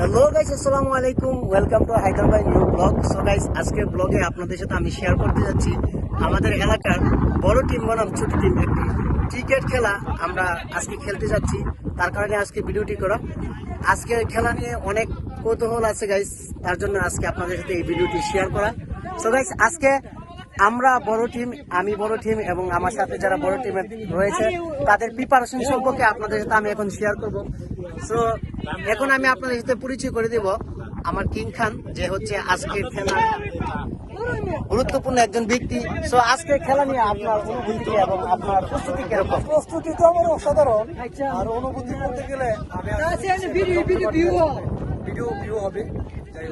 Hello guys আসসালামু আলাইকুম welcome to Hyderabad new blog so guys আজকের ব্লগে আপনাদের সাথে আমি শেয়ার করতে যাচ্ছি আমাদের এলাকার বড় টিম বনাম, ছোট টিম একটি ক্রিকেট খেলা আমরা আজকে খেলতে যাচ্ছি। তার কারণে আজকে ভিডিওটি করা আজকে খেলা নিয়ে অনেক কৌতূহল আছে গাইস তার জন্য আজকে আপনাদের সাথে এই ভিডিওটি শেয়ার করা। সো গাইস আজকে আমরা বড় টিম আমি বড় টিম এবং আমার সাথে যারা বড় টিমে রয়েছে, তাদের প্রিপারেশন সম্পর্কে আপনাদের সাথে আমি এখন শেয়ার করব। সো এখন আমি আপনাদের সাথে পরিচয় করে দিব আমার কিং খান যে হচ্ছে আজকের খেলা। গুরুত্বপূর্ণ একজন ব্যক্তি। সো আজকে খেলা নিয়ে আপনার অনুভূতি এবং আপনার প্রস্তুতি কীরকম? প্রস্তুতি তো আমার অসাধারণ। আর অনুভূতি করতে গেলে ভিডিও ভিডিও ভিউ হবে। যাই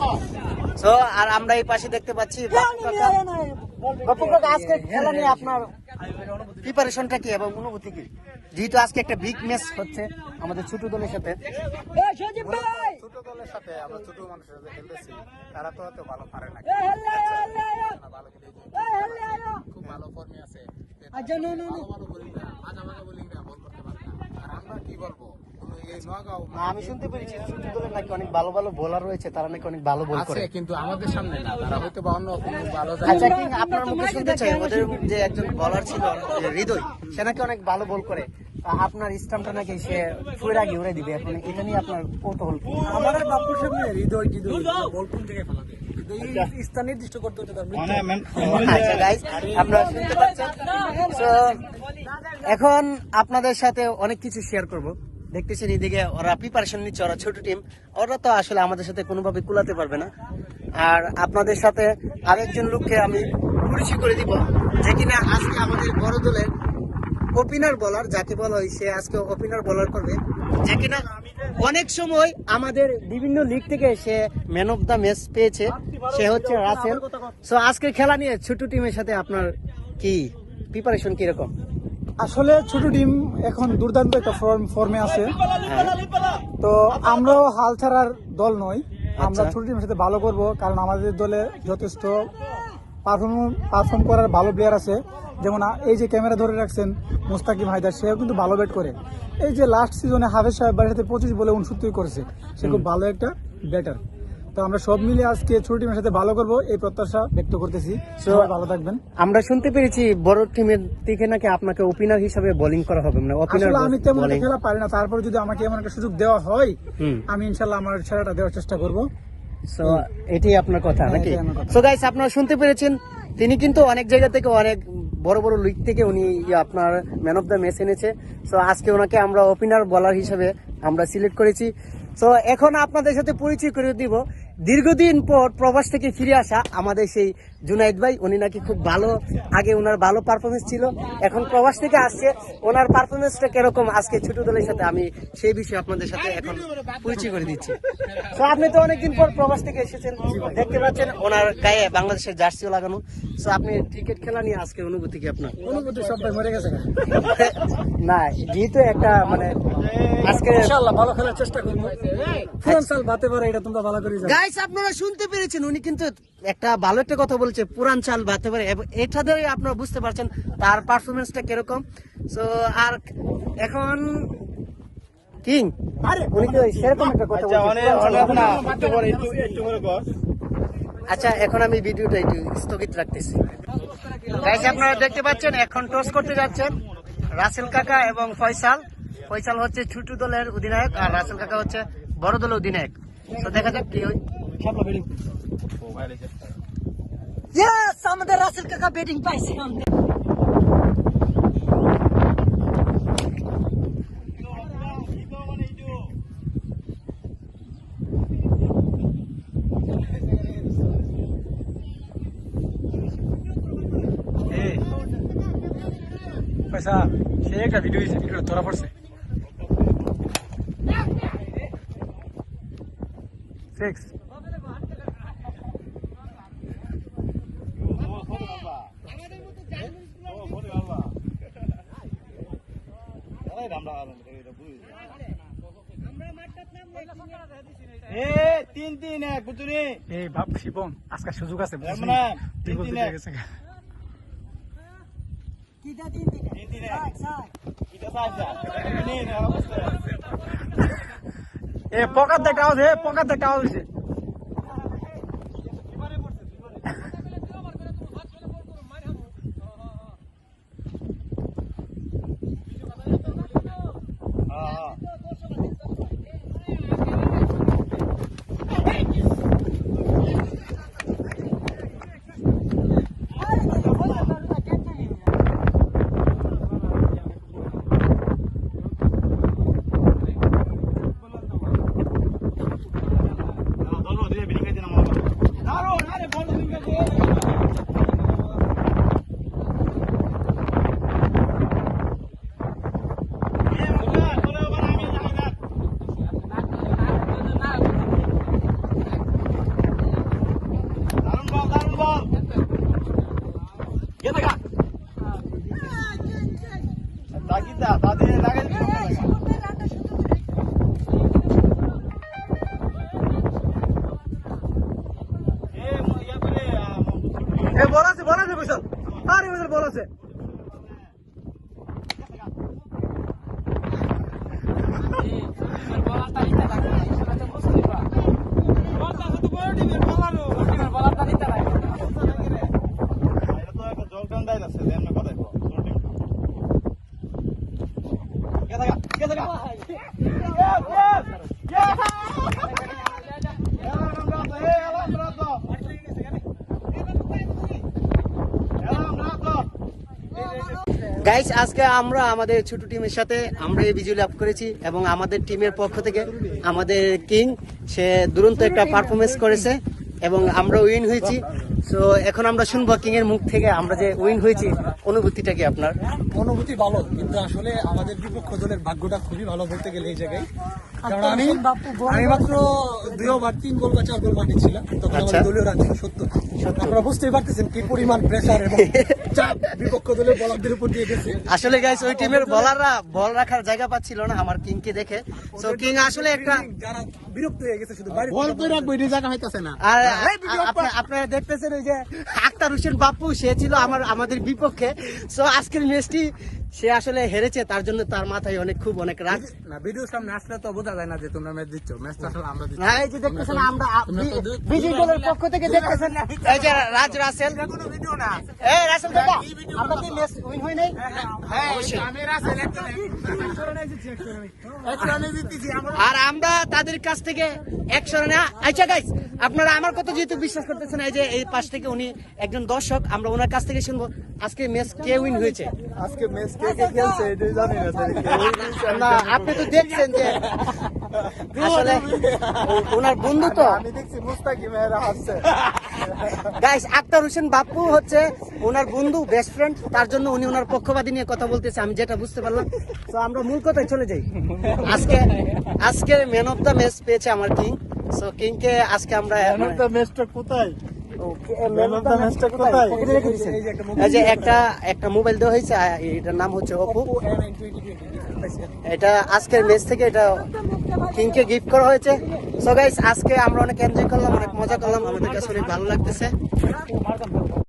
হোক। সো আর আমরা এই পাশে দেখতে পাচ্ছি বাপু কাকা। আজকে খেলা নিয়ে আপনার প্রিপারেশনটা কি এবং অনুভূতি কি? যেহেতু আজকে একটা বিগ ম্যাচ হচ্ছে আমাদের ছোট দলের সাথে। ছোট দলের সাথে আমরা ছোট মানুষের সাথে খেলতেছি। তারা তো অত ভালো পারে না। খুব ভালো ফর্মে আছে। না না বল করতে পারে না আর আমরা কি বলব কোনো এই নোয়াগাঁও না, আমি শুনতে পেরেছি নাকি অনেক ভালো ভালো বোলার রয়েছে তারা নাকি অনেক ভালো বল করে কিন্তু আমাদের সামনে না তারা হয়তো বা অন্য ভালো আচ্ছা কিং আপনার মুখে শুনতে চাই ওদের যে একজন বলার ছিল হৃদয় সে নাকি অনেক ভালো বল করে। আপনার স্টাম্পটা নাকি সে ফুয়ের আগে উড়ে দিবে এখন এটা নিয়ে আপনার কৌতূহল কি? আমার বাপুর সামনে হৃদয় কি বল কোন থেকে ফেলাবে স্থান নির্দিষ্ট করতে হচ্ছে তার আচ্ছা আপনারা শুনতে পাচ্ছেন? এখন আপনাদের সাথে অনেক কিছু শেয়ার করব। দেখতেছেন এদিকে ওরা প্রিপারেশন নিচ্ছে, ওরা ছোট টিম ওরা তো আসলে আমাদের সাথে কোনোভাবে কুলাতে পারবে না। আর আপনাদের সাথে আরেকজন লোককে আমি পরিচয় করে দিব, যে কিনা আজকে আমাদের বড় দলের ওপেনার বলার যাকে বলা হয় সে আজকে ওপেনার বলার করবে। যে কিনা অনেক সময় আমাদের বিভিন্ন লিগ থেকে সে ম্যান অফ দ্য ম্যাচ পেয়েছে, সে হচ্ছে রাসেল। সো আজকে খেলা নিয়ে ছোট টিমের সাথে আপনার কি প্রিপারেশন কীরকম? আসলে ছোট টিম এখন দুর্দান্ত একটা ফর্ম ফর্মে আছে। তো আমরাও হাল ছাড়ার দল নই। আমরা আচ্ছা। ছোট টিমের সাথে ভালো করব কারণ আমাদের দলে যথেষ্ট পারফর্ম পারফর্ম করার ভালো প্লেয়ার আছে। যেমন এই যে ক্যামেরা ধরে রাখছেন মুস্তাকিম হায়দার সেও কিন্তু ভালো ব্যাট করে। এই যে লাস্ট সিজনে হাফেজ সাহেব বাড়ির সাথে পঁচিশ বলে উনসত্তর করেছে সে খুব ভালো একটা ব্যাটার তো আমরা সব মিলে আজকে ছোট টিমের সাথে ভালো করব এই প্রত্যাশা ব্যক্ত করতেছি। সবাই ভালো থাকবেন। আমরা শুনতে পেরেছি বড় টিমের থেকে নাকি আপনাকে ওপেনার হিসাবে বোলিং করা হবে মানে ওপেনার আমি তেমন খেলা পারি না তারপরে যদি আমাকে এমন একটা সুযোগ দেওয়া হয় আমি ইনশাল্লাহ আমার সেরাটা দেওয়ার চেষ্টা করব। সো এটাই আপনার কথা হ্যাঁ, নাকি। সো গাইস আপনারা শুনতে পেরেছেন তিনি কিন্তু অনেক জায়গা থেকে অনেক বড় বড় লিগ থেকে উনি ইয়ে আপনার ম্যান অফ দ্য ম্যাচ এনেছে। সো আজকে ওনাকে আমরা ওপেনার বলার হিসেবে আমরা সিলেক্ট করেছি। সো এখন আপনাদের সাথে পরিচয় করে দিব। দীর্ঘদিন পর প্রবাস থেকে ফিরে আসা আমাদের সেই জুনাইদ ভাই উনি নাকি খুব ভালো আগে ওনার ভালো পারফরমেন্স ছিল এখন প্রবাস থেকে আসছে। ওনার পারফরমেন্সটা কীরকম? আজকে ছোট দলের সাথে আমি সেই বিষয়ে আপনাদের সাথে এখন পরিচয় করে দিচ্ছি। তো আপনি তো অনেকদিন পর প্রবাস থেকে এসেছেন। দেখতে পাচ্ছেন ওনার গায়ে বাংলাদেশের জার্সিও লাগানো। তো আপনি ক্রিকেট খেলা নিয়ে আজকে অনুভূতি কি আপনার? অনুভূতি সবাই মরে গেছে না যেহেতু একটা মানে আজকে ভালো খেলার চেষ্টা করব। পুরান সাল বাতে পারে এটা তোমরা ভালো করে জানো। গাইস আপনারা শুনতে পেরেছেন উনি কিন্তু একটা ভালো একটা কথা বলছে পুরান চাল বাতে পারে এবং এটা ধরে আপনারা বুঝতে পারছেন তার পারফরমেন্সটা কীরকম। সো আর এখন কিং উনি তো সেরকম একটা কথা আচ্ছা এখন আমি ভিডিওটা একটু স্থগিত রাখতেছি। গাইস আপনারা দেখতে পাচ্ছেন এখন টস করতে যাচ্ছেন রাসেল কাকা এবং ফয়সাল। ফয়সাল হচ্ছে ছোট দলের অধিনায়ক আর রাসেল কাকা হচ্ছে বড় দলের অধিনায়ক। তো দেখা যাক কি হয়। আমাদের রাসেল কাকা ব্যাটিং পাইছে পয়সা সে একটা ভিডিও দিয়েছে ভিডিও ধরা পড়ছে সিক্স তিন তিন এক বুঝুনি এই ভাব শিবম আজকে সুযোগ আছে এক। কিটা তিন তিন তিন তিন এক। তিন এ হে আওয়াজ হয়েছে এ বল আছে বল আছে বিশাল আরে বিশাল বল আছে গাইস আজকে আমরা আমাদের ছোট টিমের সাথে আমরা এই বিজয় লাভ করেছি এবং আমাদের টিমের পক্ষ থেকে আমাদের কিং সে দুরন্ত একটা পারফরমেন্স করেছে এবং আমরা উইন হয়েছি। তো এখন আমরা শুনব কিং এর মুখ থেকে আমরা যে উইন হয়েছি, অনুভূতিটা কি আপনার? অনুভূতি ভালো, কিন্তু আসলে আমাদের বিপক্ষ দলের ভাগ্যটা খুবই ভালো বলতে গেলে এই জায়গায়। কারণ আমি আমি মাত্র দুই ওভার তিন গোল বা চার গোল তখন আচ্ছা। আমাদের দলীয় রান ছিল সত্তর আপনারা বুঝতেই পারতেছেন কি পরিমাণ প্রেসার এবং চাপ বিপক্ষ দলের বলারদের উপর দিয়ে গেছে। আসলে গাইস ওই টিমের বলাররা বল রাখার জায়গা পাচ্ছিল না আমার কিংকে দেখে। তো কিং আসলে একটা যারা বিরক্ত হয়ে গেছে শুধু বাইরে বল কই রাখব এটি জায়গা হইতাছে না। আর আপনারা দেখতেছেন ওই যে আক্তার হোসেন বাপ্পু সে ছিল আমার আমাদের বিপক্ষে। সো আজকের ম্যাচটি সে আসলে হেরেছে তার জন্য তার মাথায় অনেক খুব অনেক রাগ। না ভিডিও সামনে আসলে তো বোঝা যায় না যে তোমরা ম্যাচ দিচ্ছ। ম্যাচটা আসলে আমরা দিচ্ছি। হ্যাঁ, এই যে দেখতেছেন আমরা বি- বিজয়ী দলের পক্ষ থেকে দেখতেছেন এই যে রাজ রাসেল। কোনো ভিডিও না। এই রাসেল দাদা আমরা কি ম্যাচ উইন হই নাই? হ্যাঁ অবশ্যই। আর আমরা তাদের কাছ থেকে একশো রানে আচ্ছা গাইস আপনারা আমার কথা যেহেতু বিশ্বাস করতেছেন এই যে এই পাশ থেকে উনি একজন দর্শক আমরা ওনার কাছ থেকে শুনব আজকে ম্যাচ কে উইন হয়েছে? আজকে ম্যাচ কে কে খেলছে এটাই জানি না না আপনি তো দেখছেন যে আসলে ওনার বন্ধু তো। আমি দেখছি মুস্তাকিম এরা হাসছে। গাইস আক্তার হোসেন বাপ্পু হচ্ছে ওনার বন্ধু বেস্ট ফ্রেন্ড তার জন্য উনি ওনার পক্ষপাতী নিয়ে কথা বলতেছে আমি যেটা বুঝতে পারলাম। তো আমরা মূল কথায় চলে যাই। আজকে আজকে ম্যান অফ দ্য ম্যাচ পেয়েছে আমার কিং সো কিং কে আজকে আমরা the match টা কোথায়? যে একটা একটা মোবাইল দেওয়া হয়েছে এটার নাম হচ্ছে এটা আজকের ম্যাচ থেকে এটা কিংকে গিফট করা হয়েছে। সো গাইস আজকে আমরা অনেক এনজয় করলাম অনেক মজা করলাম। আমাদের কাছে অনেক ভালো লাগতেছে।